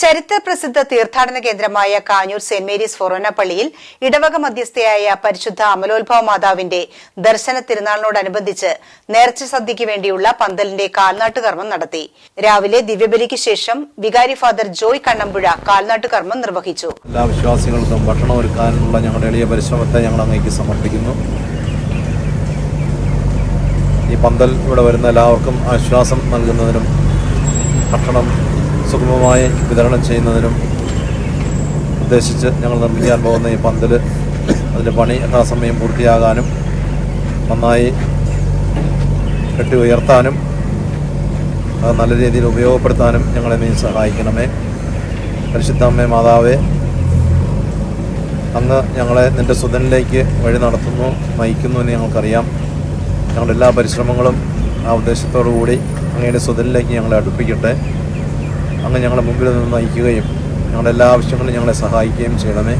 ചരിത്ര പ്രസിദ്ധ തീർത്ഥാടന കേന്ദ്രമായ കാഞ്ഞൂർ സെന്റ് മേരീസ് ഫൊറോന പള്ളിയിൽ ഇടവക മധ്യസ്ഥയായ പരിശുദ്ധ അമലോത്ഭവ മാതാവിന്റെ ദർശന തിരുനാളിനോടനുബന്ധിച്ച് നേർച്ച സദ്യയ്ക്ക് വേണ്ടിയുള്ള പന്തലിന്റെ കാൽനാട്ടുകർമ്മം നടത്തി. രാവിലെ ദിവ്യബലിക്ക് ശേഷം വികാരി ഫാദർ ജോയ് കണ്ണമ്പുഴ കാൽനാട്ടുകർമ്മം നിർവഹിച്ചു. എല്ലാ വിശ്വാസികൾക്കും ഭക്ഷണം ഒരുക്കാനുള്ള ഞങ്ങളുടെ എളിയ പരിശ്രമത്തെ ഞങ്ങൾ അങ്ങേക്ക് സമർപ്പിക്കുന്നു. ഈ പന്തൽ ഇവിടെ വരുന്ന എല്ലാവർക്കും ആശ്വാസം നൽകുന്നതിനും ഭക്ഷണം സുഗമമായി വിതരണം ചെയ്യുന്നതിനും ഉദ്ദേശിച്ച് ഞങ്ങൾ നിർമ്മിക്കാൻ പോകുന്ന ഈ പന്തൽ അതിന്റെ പണി യഥാസമയം പൂർത്തിയാകാനും നന്നായി കെട്ടി ഉയർത്താനും അത് നല്ല രീതിയിൽ ഉപയോഗപ്പെടുത്താനും ഞങ്ങളെ നീ സഹായിക്കണമേ. പരിശുദ്ധ അമ്മേ മാതാവേ അങ്ങ് ഞങ്ങളെ നിന്റെ സുതനിലേക്ക് വഴി നടത്തുന്നു നയിക്കുന്നു എന്ന് ഞങ്ങൾക്കറിയാം. ഞങ്ങളുടെ എല്ലാ പരിശ്രമങ്ങളും ആ ഉദ്ദേശത്തോടു കൂടി അങ്ങയുടെ സുതനിലേക്ക് ഞങ്ങളെ അടുപ്പിക്കട്ടെ. അങ്ങ് ഞങ്ങളുടെ മുമ്പിൽ നിന്ന് നയിക്കുകയും ഞങ്ങളുടെ എല്ലാ ആവശ്യങ്ങളും ഞങ്ങളെ സഹായിക്കുകയും ചെയ്യണമേ.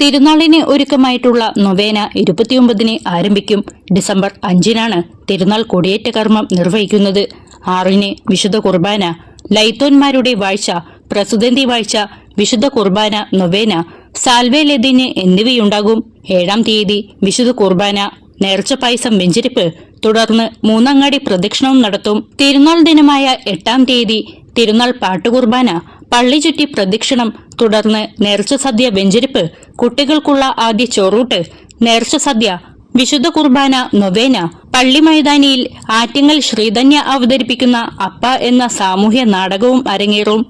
തിരുനാളിന് ഒരുക്കമായിട്ടുള്ള നൊവേന ഇരുപത്തിയൊമ്പതിന് ആരംഭിക്കും. ഡിസംബർ അഞ്ചിനാണ് തിരുനാൾ കൊടിയേറ്റ കർമ്മം നിർവഹിക്കുന്നത്. ആറിന് വിശുദ്ധ കുർബാന. ലൈത്തോന്മാരുടെ വാഴ്ച പ്രസുതന്തി വാഴ്ച വിശുദ്ധ കുർബാന നൊവേന സാൽവേ ലതിന് എന്നിവയുണ്ടാകും. ഏഴാം തീയതി വിശുദ്ധ കുർബാന നേർച്ച പായസം വെഞ്ചരിപ്പ് തുടർന്ന് മൂന്നങ്ങാടി പ്രദക്ഷിണവും നടത്തും. തിരുനാൾ ദിനമായ എട്ടാം തീയതി തിരുനാൾ പാട്ടുകുർബാന പള്ളി ചുറ്റി പ്രദക്ഷിണം തുടർന്ന് നേർച്ച സദ്യ വെഞ്ചരിപ്പ് കുട്ടികൾക്കുള്ള ആദ്യ ചോറൂട്ട് നേർച്ച സദ്യ വിശുദ്ധ കുർബാന നൊവേന പള്ളി മൈതാനിയിൽ ആറ്റിങ്ങൽ ശ്രീധന്യ അവതരിപ്പിക്കുന്ന അപ്പ എന്ന സാമൂഹ്യ നാടകവും അരങ്ങേറും.